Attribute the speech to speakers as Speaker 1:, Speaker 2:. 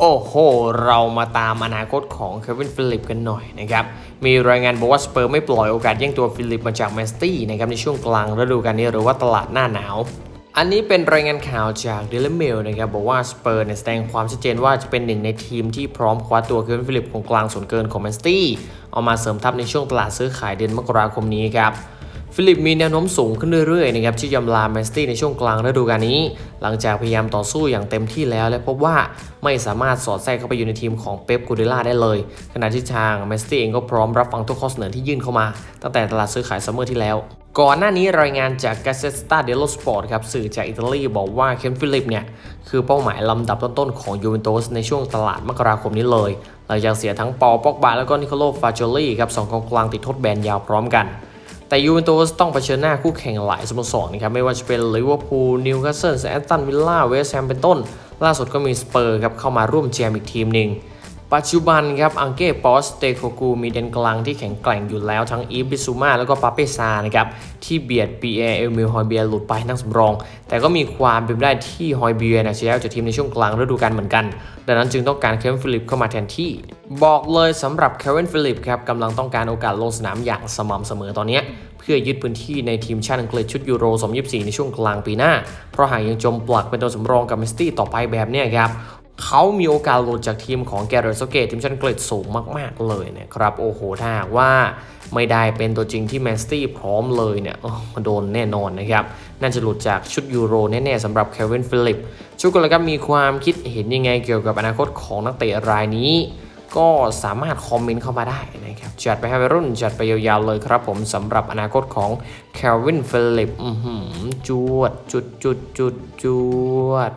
Speaker 1: โอ้โห เรามาตามอนาคตของเควินฟิลิปกันหน่อยนะครับ มีรายงานบอกว่าสเปอร์ไม่ปล่อยโอกาสแย่งตัวฟิลิปมาจากแมนซิตี้นะครับในช่วงกลางฤดูกาลนี้หรือว่าตลาดหน้าหนาว อันนี้เป็นรายงานข่าวจากเดล y เมลนะครับบอกว่าสเปอร์แสดงความชัดเจนว่าจะเป็นหนึ่งในทีมที่พร้อมคว้าตัวเควินฟิลิปของกลางส่วนเกินของแมนซิตี้เอามาเสริมทัพในช่วงตลาดซื้อขายเดือนมกราคมนี้ครับ ฟิลิปมีแนวโน้มสูงขึ้นเรื่อยๆนะครับที่ยอมลาแมนซิตี้ในช่วงกลางฤดูกาลนี้ หลังจากพยายามต่อสู้อย่างเต็มที่แล้ว และพบว่าไม่สามารถสอดแทรกเข้าไปอยู่ในทีมของเป๊ปกูเดล่าได้เลย ขณะที่ทางแมนซิตี้เองก็พร้อมรับฟังทุกข้อเสนอที่ยื่นเข้ามา ตั้งแต่ตลาดซื้อขายซัมเมอร์ที่แล้ว ก่อนหน้านี้รายงานจาก Gazzetta dello Sport ครับสื่อจากอิตาลีบอกว่าเคนฟิลิปเนี่ยคือเป้าหมายลำดับต้นๆของยูเวนตุสในช่วงตลาดมกราคมนี้เลยหลังจากเสียทั้งปอปอกบาแล้วก็นิโคโลฟาโจลี่ครับสองกองกลางติดโทษแบนยาวพร้อมกัน แต่ยูเวนตุสต้องเผชิญหน้าคู่แข่งหลายสโมสรนะครับไม่ว่าจะเป็นลิเวอร์พูลนิวคาสเซิลแอตตันวิลล่าเวสต์แฮมเป็นต้น ล่าสุดก็มีสเปอร์ครับเข้ามาร่วมแจมอีกทีมหนึ่ง ปัจจุบันครับอังเก้ปอสเตโคกูมีเดนกลางที่แข็งแกร่งอยู่แล้วทั้งอีฟบิซูมาแล้วก็ปาเปซานะครับที่เบียดปีเอเอลมิลฮอยเบียหลุดไปนั่งสำรอง แต่ก็มีความเป็นไปได้ที่ฮอยเบียนะจะย้ายจากทีมในช่วงกลางฤดูกาลเหมือนกัน ดังนั้นจึงต้องการเควินฟิลิปเข้ามาแทนที่ บอกเลยสำหรับเควินฟิลิปครับกำลังต้องการโอกาสลงสนามอย่างสม่ำเสมอตอนนี้เพื่อยึดพื้นที่ในทีมชาติอังกฤษชุดยูโร 2024 ในช่วงกลางปีหน้า เพราะหากยังจมปลักเป็นตัวสำรองกับเมสตี้ต่อไปแบบนี้ครับ เขามีโอกาสหลุดจากทีมของแกเรตโซเกตทีมชาติอังกฤษสูงมาก ๆ เลยนะครับ โอ้โห ถ้าหากว่าไม่ได้เป็นตัวจริงที่แมนสตี้พร้อมเลยเนี่ยโโดนแน่นอนนะครับ น่าจะหลุดจากชุดยูโรแน่ ๆสำหรับเควินฟิลิปชุกคนละครับมีความคิดเห็นยังไงเกี่ยวกับอนาคตของนักเตะรายนี้ ก็สามารถคอมเมนต์เข้ามาได้นะครับ จัดไปให้วัยรุ่นจัดไปยาวๆเลยครับผมสำหรับอนาคตของเควินฟิลิปจวดจุดจุดจุดจวด